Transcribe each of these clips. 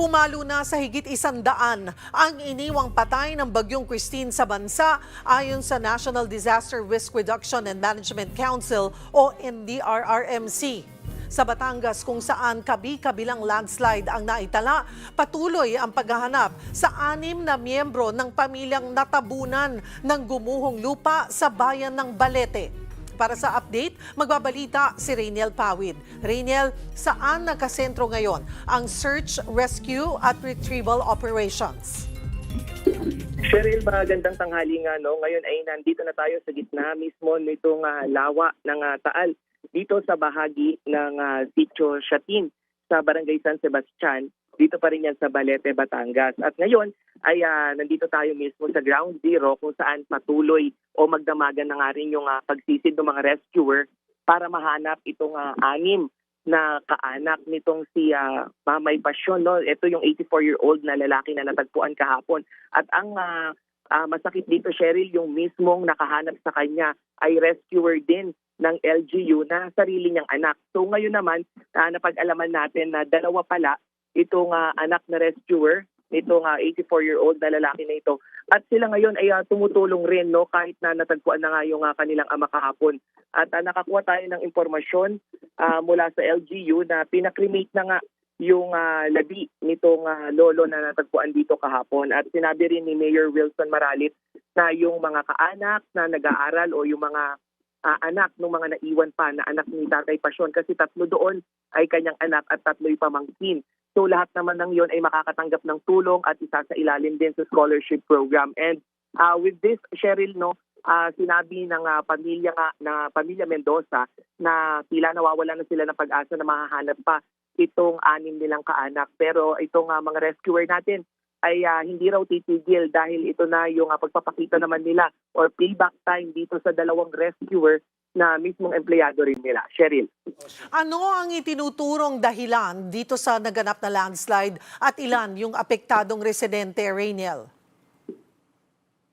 Pumalo na sa higit isandaan ang iniwang patay ng Bagyong Christine sa bansa ayon sa National Disaster Risk Reduction and Management Council o NDRRMC. Sa Batangas kung saan kabi-kabilang landslide ang naitala, patuloy ang paghahanap sa anim na miyembro ng pamilyang natabunan ng gumuhong lupa sa bayan ng Balete. Para sa update, magbabalita si Rainiel Pawid. Rainiel, saan nakasentro ngayon ang search, rescue at retrieval operations? Cheryl, magandang tanghali nga. No? Ngayon ay nandito na tayo sa gitna mismo nitong ah, lawa ng ah, Taal dito sa bahagi ng uh, Sitio Shatin sa Barangay San Sebastian. Dito pa rin yan sa Balete, Batangas. At ngayon ay ah, nandito tayo mismo sa ground zero kung saan patuloy o magdamagan na nga rin yung ah, pagsisid ng mga rescuer para mahanap itong ah, anim na kaanak nitong si ah, Mamay Pasyon. No? Ito yung 84-year-old na lalaki na natagpuan kahapon. At ang ah, ah, masakit dito, Cheryl, yung mismong nakahanap sa kanya ay rescuer din ng LGU na sarili niyang anak. So ngayon naman, ah, napag-alaman natin na dalawa pala itong ah, anak na rescuer nitong ah, 84-year-old na lalaki na ito. At sila ngayon ay ah, tumutulong rin no kahit na natagpuan na nga yung ah, kanilang ama kahapon. At ah, nakakuha tayo ng impormasyon ah, mula sa LGU na pinakremate na nga yung ah, labi nitong ah, lolo na natagpuan dito kahapon. At sinabi rin ni Mayor Wilson Maralit na yung mga kaanak na nag-aaral o yung mga ah, anak ng mga naiwan pa na anak ni Tatay Pasyon kasi tatlo doon ay kanyang anak at tatlo'y pamangkin. So lahat naman ng yon ay makakatanggap ng tulong at isa sa ilalim din sa scholarship program. And ah, with this, Cheryl, no, ah, sinabi ng ah, pamilya nga, na pamilya Mendoza na tila nawawala na sila ng pag-asa na mahahanap pa itong anim nilang kaanak. Pero itong ah, mga rescuer natin ay ah, hindi raw titigil dahil ito na yung ah, pagpapakita naman nila or payback time dito sa dalawang rescuer na mismong empleyado rin nila. Cheryl. Ano ang itinuturong dahilan dito sa naganap na landslide at ilan yung apektadong residente, Rainiel?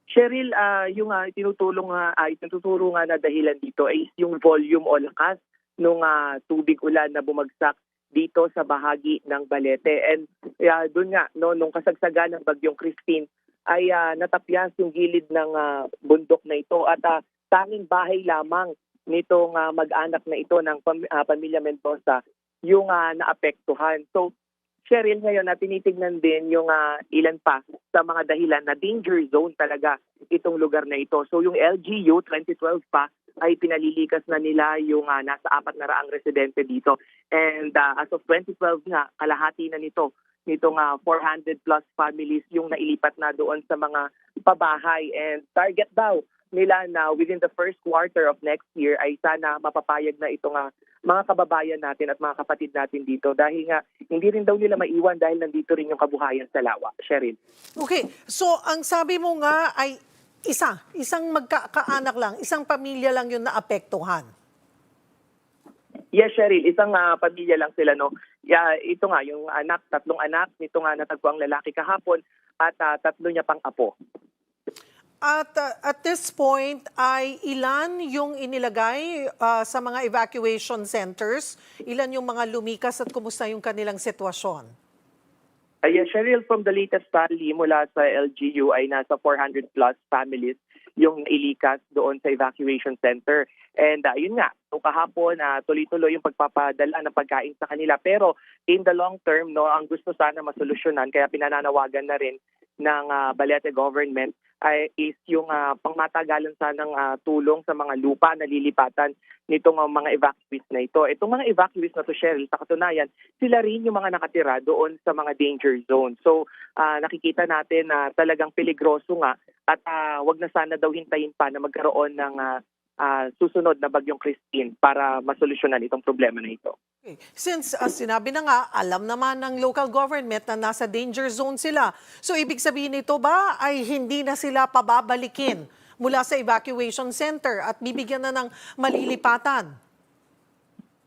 Cheryl, ah, yung uh, tinutulong nga ay tinuturo nga na dahilan dito ay yung volume o lakas ng tubig ulan na bumagsak dito sa bahagi ng Balete. And uh, doon nga no nung kasagsagan ng bagyong Christine ay ah, natapyas yung gilid ng ah, bundok na ito at ah, tanging bahay lamang nitong ah, mag-anak na ito ng pam- ah, pamilya Mendoza yung ah, naapektuhan. So Cheryl, ngayon na tinitignan din yung ah, ilan pa sa mga dahilan na danger zone talaga itong lugar na ito. So yung LGU 2012 pa ay pinalilikas na nila yung ah, nasa apat na raang residente dito. And ah, as of 2012 nga, kalahati na nito nitong ah, 400 plus families yung nailipat na doon sa mga pabahay. And target daw nila na within the first quarter of next year ay sana mapapayag na itong ah, mga kababayan natin at mga kapatid natin dito dahil nga hindi rin daw nila maiwan dahil nandito rin yung kabuhayan sa lawa. Sheryl. Okay, so ang sabi mo nga ay isa, isang magkakaanak lang, isang pamilya lang yung naapektuhan. Yes, Cheryl, isang ah, pamilya lang sila no. Yeah, ito nga yung anak, tatlong anak nito nga natagpo ang lalaki kahapon at ah, tatlo niya pang apo. At uh, at this point ay ilan yung inilagay uh, sa mga evacuation centers? Ilan yung mga lumikas at kumusta yung kanilang sitwasyon? Ay, yes, Cheryl, from the latest tally mula sa LGU ay nasa 400 plus families yung nailikas doon sa evacuation center. And uh, yun nga, so kahapon uh, tuloy-tuloy yung pagpapadala ng pagkain sa kanila. Pero in the long term, no, ang gusto sana masolusyonan, kaya pinananawagan na rin ng uh, Balete government ay is yung uh, pangmatagalan sanang uh, tulong sa mga lupa na lilipatan nitong uh, mga evacuees na ito. Itong mga evacuees na to, Cheryl, sa katunayan, sila rin yung mga nakatira doon sa mga danger zone. So uh, nakikita natin na talagang peligroso nga at uh, wag na sana daw hintayin pa na magkaroon ng uh, uh, susunod na bagyong Christine para masolusyonan itong problema na ito. Okay. Since uh, sinabi na nga, alam naman ng local government na nasa danger zone sila. So ibig sabihin nito ba ay hindi na sila pababalikin mula sa evacuation center at bibigyan na ng malilipatan?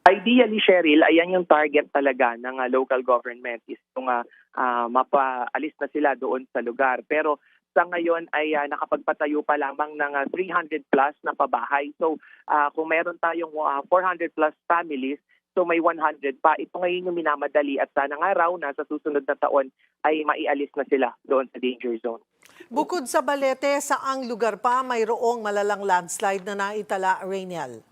Ideally, Cheryl, ayan yung target talaga ng uh, local government is yung uh, uh, mapaalis na sila doon sa lugar. Pero sa ngayon ay uh, nakapagpatayo pa lamang ng uh, 300 plus na pabahay. So uh, kung meron tayong uh, 400 plus families, So may 100 pa. Ito ngayon yung minamadali at sana nga raw na sa susunod na taon ay maialis na sila doon sa danger zone. Bukod sa Balete, saang lugar pa mayroong malalang landslide na naitala, Rainiel?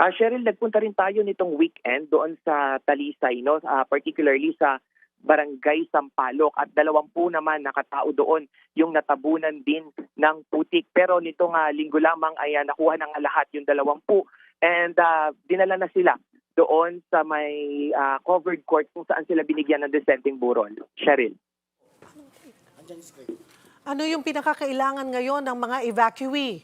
Ah, Cheryl, nagpunta rin tayo nitong weekend doon sa Talisay, no? Ah, particularly sa Barangay Sampaloc at dalawampu naman nakatao doon yung natabunan din ng putik. Pero nitong ah, linggo lamang ay ah, nakuha ng lahat yung dalawampu and ah, dinala na sila doon sa may ah, covered court kung saan sila binigyan ng dissenting burol. Cheryl. Ano yung pinakakailangan ngayon ng mga evacuee?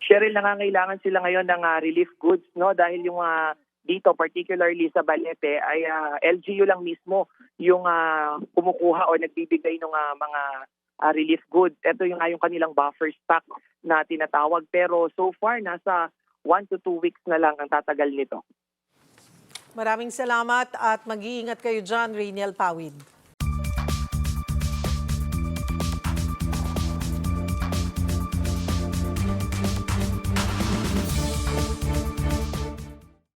Cheryl, nangangailangan sila ngayon ng ah, relief goods, no? Dahil yung ah, dito, particularly sa Balete, ay ah, LGU lang mismo yung ah, kumukuha o nagbibigay ng ah, mga ah, relief goods. Ito yung, nga yung kanilang buffer stock na tinatawag. Pero so far, nasa one to two weeks na lang ang tatagal nito. Maraming salamat at mag-iingat kayo dyan, Rainiel Pawid.